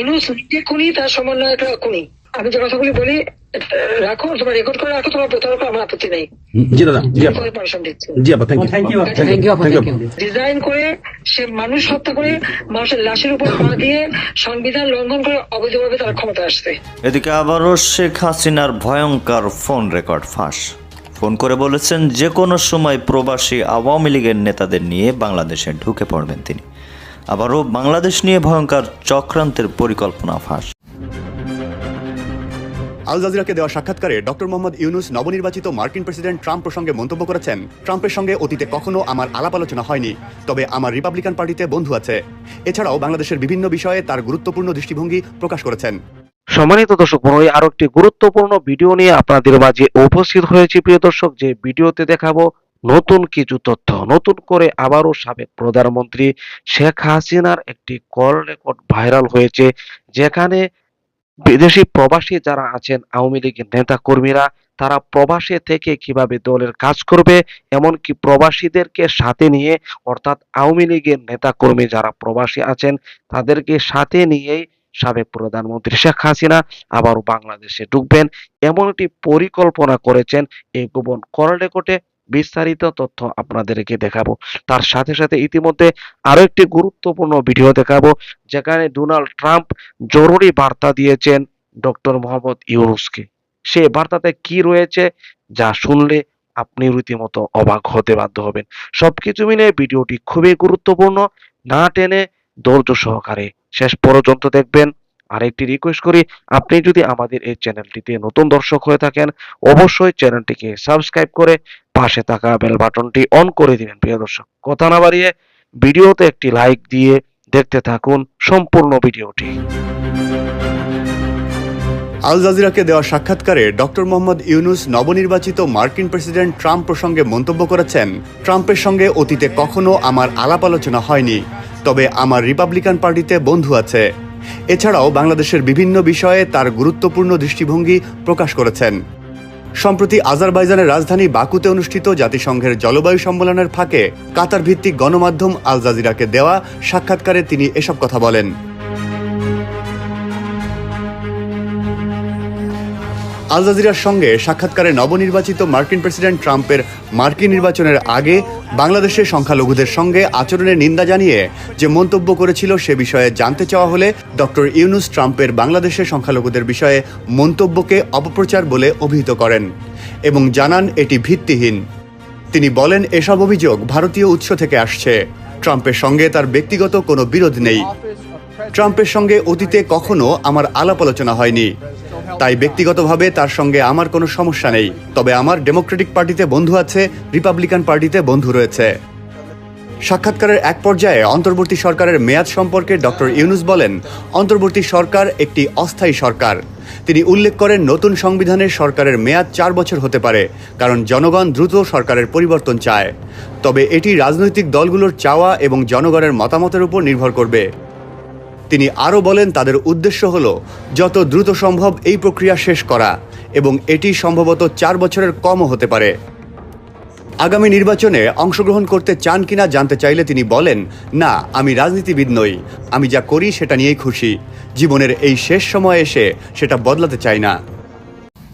ইনুস নিজে খুনি তার সমন্বয়করা খুনি। আমি যে কথাগুলি বলি রাখো তোমার রেকর্ড করে রাখো তোমার প্রতারক আমার আপত্তি নেই। জি দাদা জি আপা। জি আপা thank thank you you thank you thank you design করে সে মানুষ হত্যা করে মানুষের লাশের উপর পা দিয়ে সংবিধান লঙ্ঘন করে অবৈধভাবে তারা ক্ষমতা আসছে। এদিকে আবারও শেখ হাসিনার ভয়ঙ্কর ফোন রেকর্ড ফাঁস। ফোন করে বলেছেন যে কোনো সময় প্রবাসী আওয়ামী লীগের নেতাদের নিয়ে বাংলাদেশে ঢুকে পড়বেন তিনি। আবারও বাংলাদেশ নিয়ে ভয়ঙ্কর চক্রান্তের পরিকল্পনা ফাঁস। আল জাজিরাকে দেওয়া সাক্ষাৎকারে ডক্টর মোহাম্মদ ইউনুস নবনির্বাচিত মার্কিন প্রেসিডেন্ট ট্রাম্প প্রসঙ্গে মন্তব্য করেছেন ট্রাম্পের সঙ্গে অতীতে কখনো আমার আলাপ আলোচনা হয়নি তবে আমার রিপাবলিকান পার্টিতে বন্ধু আছে। এছাড়াও বাংলাদেশের বিভিন্ন বিষয়ে তার গুরুত্বপূর্ণ দৃষ্টিভঙ্গি প্রকাশ করেছেন। সম্মানিত দর্শক মন্ডলী আরও একটি গুরুত্বপূর্ণ ভিডিও নিয়ে আপনাদের মাঝে উপস্থিত হয়েছি। প্রিয় দর্শক যে ভিডিওতে দেখাবো নতুন কিছু তথ্য, নতুন করে আবারও সাবেক প্রধানমন্ত্রী শেখ হাসিনার একটি কল রেকর্ড ভাইরাল হয়েছে, যেখানে বিদেশি প্রবাসী যারা আছেন, আওয়ামী লীগের নেতা কর্মীরা তারা প্রবাসে থেকে কীভাবে দলের কাজ করবে, এমনকি প্রবাসীদেরকে সাথে নিয়ে, অর্থাৎ আওয়ামী লীগের নেতা কর্মী যারা প্রবাসী আছেন, তাদেরকে সাথে নিয়েই সাবেক প্রধানমন্ত্রী শেখ হাসিনা আবারও বাংলাদেশে ঢুকবেন। এমন একটি পরিকল্পনা করেছেন এই গোপন কল রেকর্ডে। বিস্তারিত তথ্য আপনাদেরকে দেখাবো। তার সাথে সাথে ইতিমধ্যে আরও একটি গুরুত্বপূর্ণ ভিডিও দেখাবো, যেখানে ডোনাল্ড ট্রাম্প জরুরি বার্তা দিয়েছেন ডক্টর মোহাম্মদ ইউনুসকে। সে বার্তাতে কি রয়েছে যা শুনলে আপনি রীতিমতো অবাক হতে বাধ্য হবেন। সবকিছু মিলে ভিডিওটি খুবই গুরুত্বপূর্ণ, না টেনে ধৈর্য সহকারে শেষ পর্যন্ত দেখবেন। আরেকটি রিকোয়েস্ট করি, আপনি যদি আমাদের এই চ্যানেলটিতে নতুন দর্শক হয়ে থাকেন, অবশ্যই চ্যানেলটিকে সাবস্ক্রাইব করে পাশে থাকা বেল বাটনটি অন করে দিবেন, প্রিয় দর্শক। কথা না বাড়িয়ে ভিডিওতে একটি লাইক দিয়ে দেখতে থাকুন সম্পূর্ণ ভিডিওটি। আল জাজিরাকে দেওয়া সাক্ষাৎকারে ডক্টর মোহাম্মদ ইউনুস নবনির্বাচিত মার্কিন প্রেসিডেন্ট ট্রাম্প প্রসঙ্গে মন্তব্য করেছেন, ট্রাম্পের সঙ্গে অতীতে কখনো আমার আলাপ আলোচনা হয়নি, তবে আমার রিপাবলিকান পার্টিতে বন্ধু আছে। এছাড়াও বাংলাদেশের বিভিন্ন বিষয়ে তার গুরুত্বপূর্ণ দৃষ্টিভঙ্গি প্রকাশ করেছেন। সম্প্রতি আজারবাইজানের রাজধানী বাকুতে অনুষ্ঠিত জাতিসংঘের জলবায়ু সম্মেলনের ফাঁকে কাতার ভিত্তিক গণমাধ্যম আল জাজিরাকে দেওয়া সাক্ষাৎকারে তিনি এসব কথা বলেন। আল জাজিরার সঙ্গে সাক্ষাৎকারে নবনির্বাচিত মার্কিন প্রেসিডেন্ট ট্রাম্পের মার্কিন নির্বাচনের আগে বাংলাদেশের সংখ্যালঘুদের সঙ্গে আচরণের নিন্দা জানিয়ে যে মন্তব্য করেছিল সে বিষয়ে জানতে চাওয়া হলে ডক্টর ইউনুস ট্রাম্পের বাংলাদেশের সংখ্যালঘুদের বিষয়ে মন্তব্যকে অপপ্রচার বলে অভিহিত করেন এবং জানান এটি ভিত্তিহীন। তিনি বলেন, এসব অভিযোগ ভারতীয় উৎস থেকে আসছে। ট্রাম্পের সঙ্গে তার ব্যক্তিগত কোনো বিরোধ নেই। ট্রাম্পের সঙ্গে অতীতে কখনো আমার আলাপ আলোচনা হয়নি। তাই ব্যক্তিগতভাবে তার সঙ্গে আমার কোনো সমস্যা নেই। তবে আমার ডেমোক্রেটিক পার্টিতে বন্ধু আছে রিপাবলিকান পার্টিতে বন্ধু রয়েছে। সাক্ষাৎকারের এক পর্যায়ে অন্তর্বর্তী সরকারের মেয়াদ সম্পর্কে ডক্টর ইউনুস বলেন, অন্তর্বর্তী সরকার একটি অস্থায়ী সরকার। তিনি উল্লেখ করেন, নতুন সংবিধানের সরকারের মেয়াদ চার বছর হতে পারে, কারণ জনগণ দ্রুত সরকারের পরিবর্তন চায়। তবে এটি রাজনৈতিক দলগুলোর চাওয়া এবং জনগণের মতামতের উপর নির্ভর করবে। তিনি আরও বলেন, তাদের উদ্দেশ্য হল যত দ্রুত সম্ভব এই প্রক্রিয়া শেষ করা এবং এটি সম্ভবত চার বছরের কমও হতে পারে। আগামী নির্বাচনে অংশগ্রহণ করতে চান কিনা জানতে চাইলে তিনি বলেন, না, আমি রাজনীতিবিদ নই। আমি যা করি সেটা নিয়েই খুশি। জীবনের এই শেষ সময়ে এসে সেটা বদলাতে চাই না।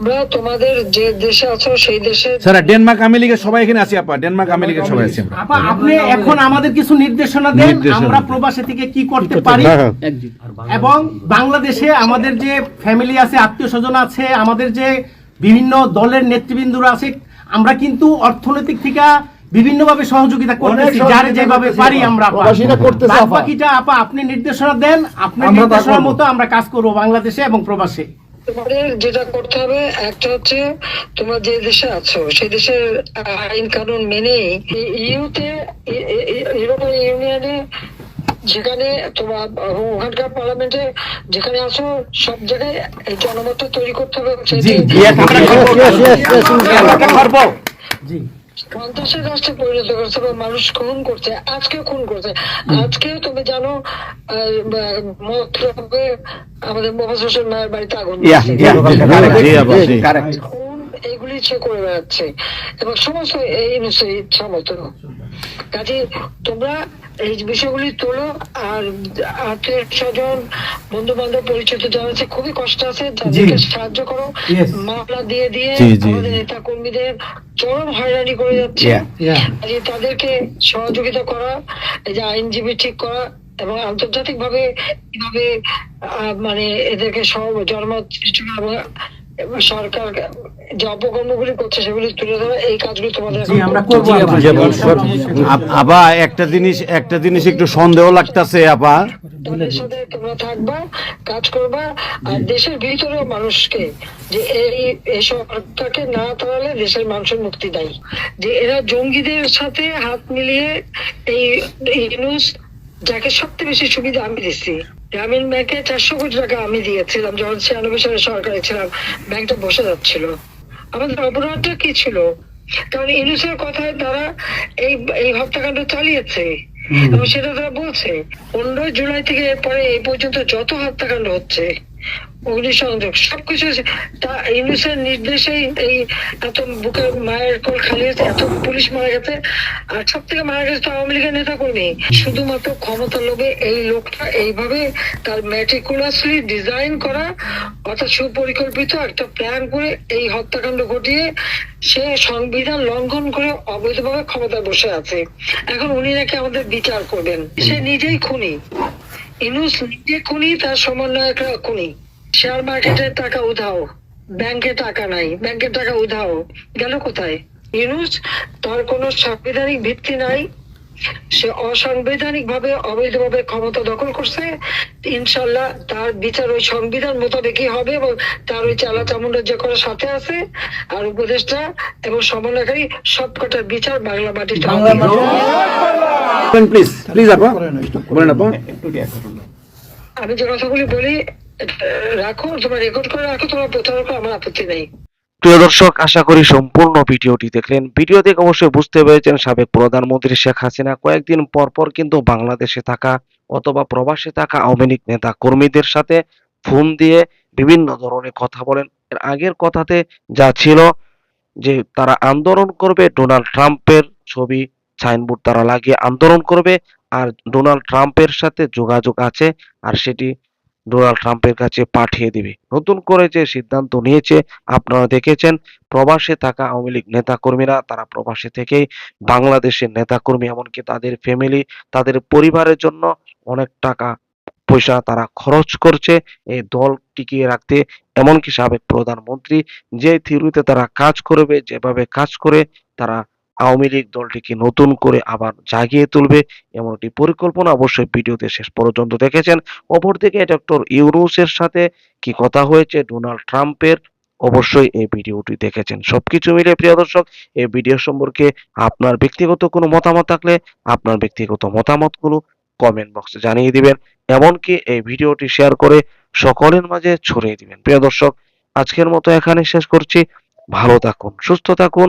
আমরা তোমাদের যে দেশে আছো সেই দেশে স্যার ডেনমার্ক আমেরিকা সবাই এখানে আছি আপা। ডেনমার্ক আমেরিকা সবাই আছি আপা আপনি এখন আমাদের কিছু নির্দেশনা দেন আমরা প্রবাসী থেকে কি করতে পারি। এবং বাংলাদেশে আমাদের যে ফ্যামিলি আছে আত্মীয় স্বজন আছে আমাদের যে বিভিন্ন দলের নেতৃবৃন্দরা আছে আমরা কিন্তু অর্থনৈতিক থেকে বিভিন্নভাবে সহযোগিতা করতেছি যার যেভাবে পারি আমরা আপা। বাকিটা আপা আপনি নির্দেশনা দেন আপনার নির্দেশনার মতো আমরা কাজ করব বাংলাদেশে এবং প্রবাসে। তোমাদের যেটা করতে হবে একটা হচ্ছে তোমরা যে দেশে আছো সেই দেশের আইন কানুন মেনে ইউতে ইউরোপিয়ান ইউনিয়নে যেখানে তোমার ওখানকার পার্লামেন্টে যেখানে আছো সব জায়গায় এই জনমত তৈরি করতে হবে সন্ত্রাসের রাষ্ট্রে পরিণত করছে বা মানুষ খুন করছে। আজকে খুন করছে। আজকে তুমি জানো আমাদের মোহাম্মদ হোসেন মায়ের বাড়িতে আগুন এগুলি সে করে বেড়াচ্ছে। এবং সমস্ত এই ইচ্ছা মতো। কাজে তোমরা এই বিষয়গুলি তোলো আর আত্মীয় স্বজন বন্ধু বান্ধব পরিচিত যারা আছে খুবই কষ্ট আছে। তাদেরকে সাহায্য করো. মামলা দিয়ে দিয়ে আমাদের নেতা কর্মীদের চরম হয়রানি করে যাচ্ছে. যে তাদেরকে সহযোগিতা করা এই যে আইনজীবী ঠিক করা এবং আন্তর্জাতিক ভাবে কীভাবে আহ, মানে এদেরকে সহ জন্ম সৃষ্টি করা এবং এবং সরকার যে অপকর্মগুলি করছে সেগুলি তুলে ধরা এই কাজগুলি তোমাদের জি আমরা করব আপা। একটা জিনিস একটা জিনিস একটু সন্দেহ লাগতাছে আপা। তাদের সাথে তোমরা থাকবা কাজ করবা আর দেশের ভিতরে মানুষকে যে এই এই সরকারকে না তাড়ালে দেশের মানুষের মুক্তি দেয়। যে এরা জঙ্গিদের সাথে হাত মিলিয়ে এই নিউজ যাকে সবচেয়ে বেশি সুবিধা আমি দিচ্ছি। গ্রামীণ ব্যাংকে চারশো কোটি টাকা আমি দিয়েছিলাম যখন ছিয়ানব্বই সালে সরকারে ছিলাম ব্যাংকটা বসে যাচ্ছিল। আমাদের অপরাধটা কি ছিল? কারণ ইউনুসের কথায় তারা এই এই হত্যাকাণ্ড চালিয়েছে। এবং সেটা তারা বলছে পনেরোই জুলাই থেকে এরপরে এই পর্যন্ত যত হত্যাকাণ্ড হচ্ছে অগ্নিসংযোগ, সবকিছু ইউনুসের নির্দেশেই এই এত বুকের মায়ের কোল খালি এত পুলিশ মারা গেছে। আর সব থেকে মারা গেছে তো আওয়ামী লীগের নেতা কর্মী শুধুমাত্র ক্ষমতার লোভে এই লোকটা এইভাবে তার ম্যাটিকুলাসলি ডিজাইন করা, অর্থাৎ সুপরিকল্পিত একটা প্ল্যান করে এই হত্যাকাণ্ড ঘটিয়ে সে সংবিধান লঙ্ঘন করে অবৈধভাবে ক্ষমতায় বসে আছে। এখন উনি নাকি আমাদের বিচার করবেন। সে নিজেই খুনি। ইনুস নিজে খুনি তার সমন্বয়করা খুনি। শেয়ার মার্কেটের টাকা উধাও। ব্যাংকে টাকা নাই। ব্যাংকের টাকা উধাও। গেল কোথায়? ইনুস তার কোনো সাংবিধানিক ভিত্তি নাই। সে অসাংবিধানিক ভাবে অবৈধভাবে ক্ষমতা দখল করছে। ইনশাল্লাহ তার বিচার ওই সংবিধান মোতাবেকই হবে এবং তার ওই চালা চামুন্ডার যে করার সাথে আছে। আর উপদেষ্টা এবং সমন্বয়কারী সবকটার বিচার বাংলা মাটিতে। প্লিজ প্লিজ আপা। বলেন আপা। আমি যে কথাগুলি বলি রাখো তোমার রেকর্ড করে রাখো তোমার প্রতারক আমার আপত্তি নেই। প্রিয় দর্শক আশা করি সম্পূর্ণ ভিডিওটি দেখলেন। ভিডিও দেখে অবশ্যই বুঝতে পেরেছেন সাবেক প্রধানমন্ত্রী শেখ হাসিনা কয়েকদিন পর পর কিন্তু বাংলাদেশে থাকা অথবা প্রবাসে থাকা আওয়ামী লীগ নেতা কর্মীদের সাথে ফোন দিয়ে বিভিন্ন ধরনের কথা বলেন। এর আগের কথাতে যা ছিল যে তারা আন্দোলন করবে ডোনাল্ড ট্রাম্পের ছবি সাইনবোর্ড তারা লাগিয়ে আন্দোলন করবে আর ডোনাল্ড ট্রাম্পের সাথে যোগাযোগ আছে আর সেটি ডোনাল্ড ট্রাম্পের কাছে পাঠিয়ে দিবে। নতুন করে যে সিদ্ধান্ত নিয়েছে, আপনারা দেখেছেন, প্রবাসে থাকা আওয়ামী লীগ নেতাকর্মীরা, তারা প্রবাসে থেকেই বাংলাদেশের নেতাকর্মী, এমনকি তাদের ফ্যামিলি তাদের পরিবারের জন্য অনেক টাকা, পয়সা তারা খরচ করছে। এই দল টিকিয়ে রাখতে এমনকি সাবেক প্রধানমন্ত্রী যে থিওরিতে তারা কাজ করবে, যেভাবে কাজ করে, তারা আওয়ামী লীগ দলটিকে নতুন করে আবার জাগিয়ে তুলবে এমন একটি পরিকল্পনা অবশ্যই ভিডিওতে শেষ পর্যন্ত দেখেছেন। অপরদিকে ডক্টর ইউরুসের সাথে কি কথা হয়েছে ডোনাল্ড ট্রাম্পের অবশ্যই এই ভিডিওটি দেখেছেন। সবকিছু মিলে প্রিয় দর্শক, এই ভিডিও সম্পর্কে আপনার ব্যক্তিগত কোনো মতামত থাকলে আপনার ব্যক্তিগত মতামতগুলো কমেন্ট বক্সে জানিয়ে দিবেন। এমনকি এই ভিডিওটি শেয়ার করে সকলের মাঝে ছড়িয়ে দিবেন। প্রিয় দর্শক, আজকের মতো এখানে শেষ করছি। ভালো থাকুন, সুস্থ থাকুন।